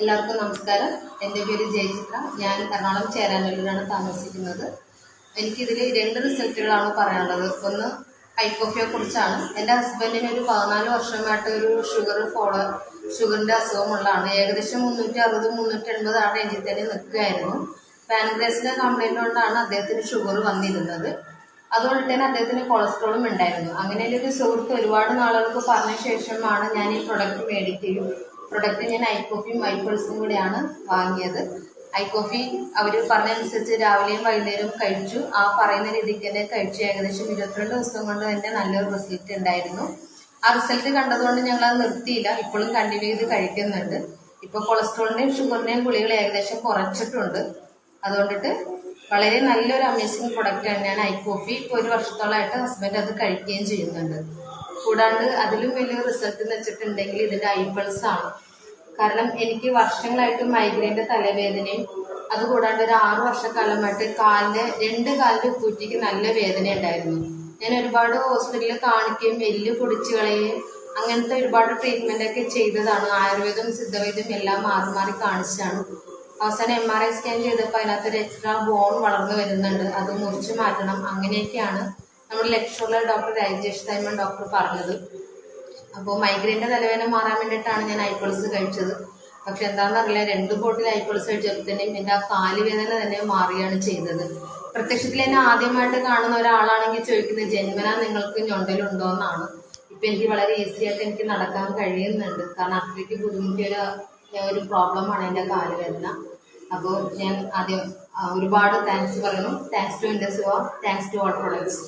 എല്ലാവർക്കും നമസ്കാരം. എന്റെ പേര് ജയചിത്ര. ഞാൻ എറണാകുളം ചേരാനല്ലൂരാണ് താമസിക്കുന്നത്. എനിക്കിതിൽ രണ്ട് റിസൾട്ടുകളാണ് പറയാനുള്ളത്. ഒന്ന് ഐക്കോഫിയെ കുറിച്ചാണ്. എന്റെ ഹസ്ബൻഡിന് ഒരു പതിനാല് വർഷമായിട്ട് ഒരു ഷുഗർ ഫോളോ ഷുഗറിന്റെ അസുഖമുള്ളതാണ്. ഏകദേശം മുന്നൂറ്റി അറുപത് മുന്നൂറ്റി എൺപത് ആ റേഞ്ചിൽ തന്നെ നിൽക്കുകയായിരുന്നു. പാൻക്രേസിന്റെ കംപ്ലൈന്റ് കൊണ്ടാണ് അദ്ദേഹത്തിന് ഷുഗർ വന്നിരുന്നത്. അതുകൊണ്ട് തന്നെ അദ്ദേഹത്തിന് കൊളസ്ട്രോളും ഉണ്ടായിരുന്നു. അങ്ങനെ ഒരു സുഹൃത്ത് ഒരുപാട് നാളുകൾക്ക് പറഞ്ഞ ശേഷമാണ് ഞാൻ ഈ പ്രൊഡക്റ്റ് മേടിക്കുകയും പ്രൊഡക്റ്റ് ഞാൻ ഐ കോഫിയും ഐ പൾസും കൂടെയാണ് വാങ്ങിയത്. ഐ കോഫി അവർ പറഞ്ഞനുസരിച്ച് രാവിലെയും വൈകുന്നേരവും കഴിച്ചു. ആ പറയുന്ന രീതിക്ക് തന്നെ കഴിച്ചു. ഏകദേശം ഇരുപത്തിരണ്ട് ദിവസം കൊണ്ട് തന്നെ നല്ലൊരു റിസൾട്ട് ഉണ്ടായിരുന്നു. ആ റിസൾട്ട് കണ്ടതുകൊണ്ട് ഞങ്ങൾ അത് നിർത്തിയില്ല. ഇപ്പോഴും കണ്ടിന്യൂ ചെയ്ത് കഴിക്കുന്നുണ്ട്. ഇപ്പോൾ കൊളസ്ട്രോളിന്റെയും ഷുഗറിന്റെയും ഗുളികൾ ഏകദേശം കുറച്ചിട്ടുണ്ട്. അതുകൊണ്ടിട്ട് വളരെ നല്ലൊരു അമേസിങ് പ്രൊഡക്റ്റ് തന്നെയാണ് ഐ കോഫി. ഇപ്പോൾ ഒരു വർഷത്തോളമായിട്ട് ഹസ്ബൻഡ് അത് കഴിക്കുകയും ചെയ്യുന്നുണ്ട്. കൂടാണ്ട് അതിലും വലിയ റിസൾട്ട് എന്ന് വെച്ചിട്ടുണ്ടെങ്കിൽ ഇതിന്റെ ഐപ്പിൾസ് ആണ്. കാരണം എനിക്ക് വർഷങ്ങളായിട്ട് മൈഗ്രൈന്റെ തലവേദനയും അതുകൂടാണ്ട് ഒരു ആറു വർഷക്കാലമായിട്ട് കാലിന്റെ രണ്ട് കാലിന്റെ കുറ്റിക്ക് നല്ല വേദന ഉണ്ടായിരുന്നു. ഞാൻ ഒരുപാട് ഹോസ്പിറ്റലിൽ കാണിക്കുകയും എല്ല് പൊടിച്ചു കളയുകയും അങ്ങനത്തെ ഒരുപാട് ട്രീറ്റ്മെന്റ് ഒക്കെ ചെയ്തതാണ്. ആയുർവേദം സിദ്ധവൈദ്യം എല്ലാം മാറി മാറി കാണിച്ചാണ് അവസാനം എം ആർ ഐ സ്കാൻ ചെയ്തപ്പോൾ അതിനകത്ത് ഒരു എക്സ്ട്രാ ബോൺ വളർന്നു വരുന്നുണ്ട്. അത് മുറിച്ച് മാറ്റണം. അങ്ങനെയൊക്കെയാണ് നമ്മുടെ ലെക്ചറിലെ ഡോക്ടർ രാജേഷ് തൈമൺ ഡോക്ടർ പറഞ്ഞത്. അപ്പോൾ മൈഗ്രെയിന്റെ തലവേദന മാറാൻ വേണ്ടിയിട്ടാണ് ഞാൻ ഐപ്പിൾസ് കഴിച്ചത്. പക്ഷെ എന്താണെന്ന് അറിയില്ല രണ്ട് ബോട്ടിൽ ഐപ്പിൾസ് തന്നെയും എന്റെ ആ കാൽ വേദന തന്നെ മാറുകയാണ് ചെയ്തത്. പ്രത്യക്ഷത്തിൽ എന്നെ ആദ്യമായിട്ട് കാണുന്ന ഒരാളാണെങ്കിൽ ചോദിക്കുന്നത് ജന്മന നിങ്ങൾക്ക് ഞൊണ്ടലുണ്ടോ? എന്നാണ്. ഇപ്പം എനിക്ക് വളരെ ഈസി ആയിട്ട് എനിക്ക് നടക്കാൻ കഴിയുന്നുണ്ട്. കാരണം അത്രയ്ക്ക് ബുദ്ധിമുട്ടിയ ഒരു പ്രോബ്ലമാണ് എന്റെ കാലുവേദന അപ്പോൾ ഞാൻ ആദ്യം ഒരുപാട് താങ്ക്സ് പറയുന്നു thanks to industry thanks to all products